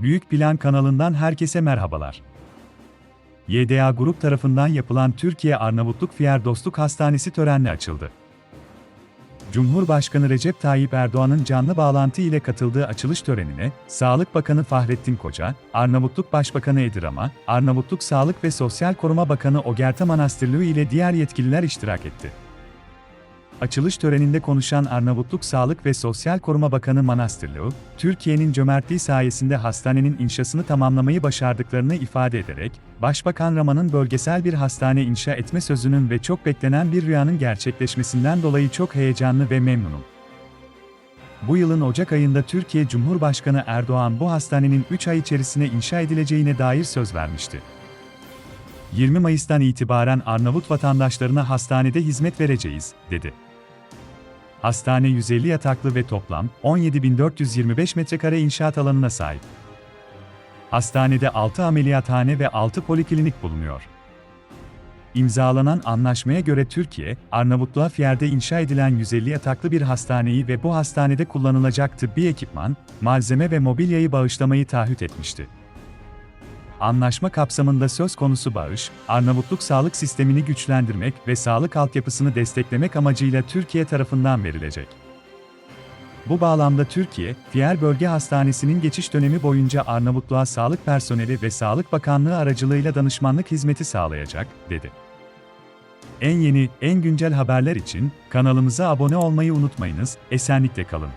Büyük Plan kanalından herkese merhabalar. YDA Grup tarafından yapılan Türkiye Arnavutluk Fiyer Dostluk Hastanesi törenle açıldı. Cumhurbaşkanı Recep Tayyip Erdoğan'ın canlı bağlantı ile katıldığı açılış törenine, Sağlık Bakanı Fahrettin Koca, Arnavutluk Başbakanı Edirama, Arnavutluk Sağlık ve Sosyal Koruma Bakanı Ogerta Manastırlığı ile diğer yetkililer iştirak etti. Açılış töreninde konuşan Arnavutluk Sağlık ve Sosyal Koruma Bakanı Manastırlığı, Türkiye'nin cömertliği sayesinde hastanenin inşasını tamamlamayı başardıklarını ifade ederek, Başbakan Rama'nın bölgesel bir hastane inşa etme sözünün ve çok beklenen bir rüyanın gerçekleşmesinden dolayı çok heyecanlı ve memnunum. Bu yılın Ocak ayında Türkiye Cumhurbaşkanı Erdoğan bu hastanenin 3 ay içerisinde inşa edileceğine dair söz vermişti. 20 Mayıs'tan itibaren Arnavut vatandaşlarına hastanede hizmet vereceğiz, dedi. Hastane 150 yataklı ve toplam 17.425 metrekare inşaat alanına sahip. Hastanede 6 ameliyathane ve 6 poliklinik bulunuyor. İmzalanan anlaşmaya göre Türkiye, Arnavutluğa Fiyer'de inşa edilen 150 yataklı bir hastaneyi ve bu hastanede kullanılacak tıbbi ekipman, malzeme ve mobilyayı bağışlamayı taahhüt etmişti. Anlaşma kapsamında söz konusu bağış, Arnavutluk sağlık sistemini güçlendirmek ve sağlık altyapısını desteklemek amacıyla Türkiye tarafından verilecek. Bu bağlamda Türkiye, Fiyer Bölge Hastanesi'nin geçiş dönemi boyunca Arnavutluğa sağlık personeli ve Sağlık Bakanlığı aracılığıyla danışmanlık hizmeti sağlayacak, dedi. En yeni, en güncel haberler için kanalımıza abone olmayı unutmayınız, esenlikle kalın.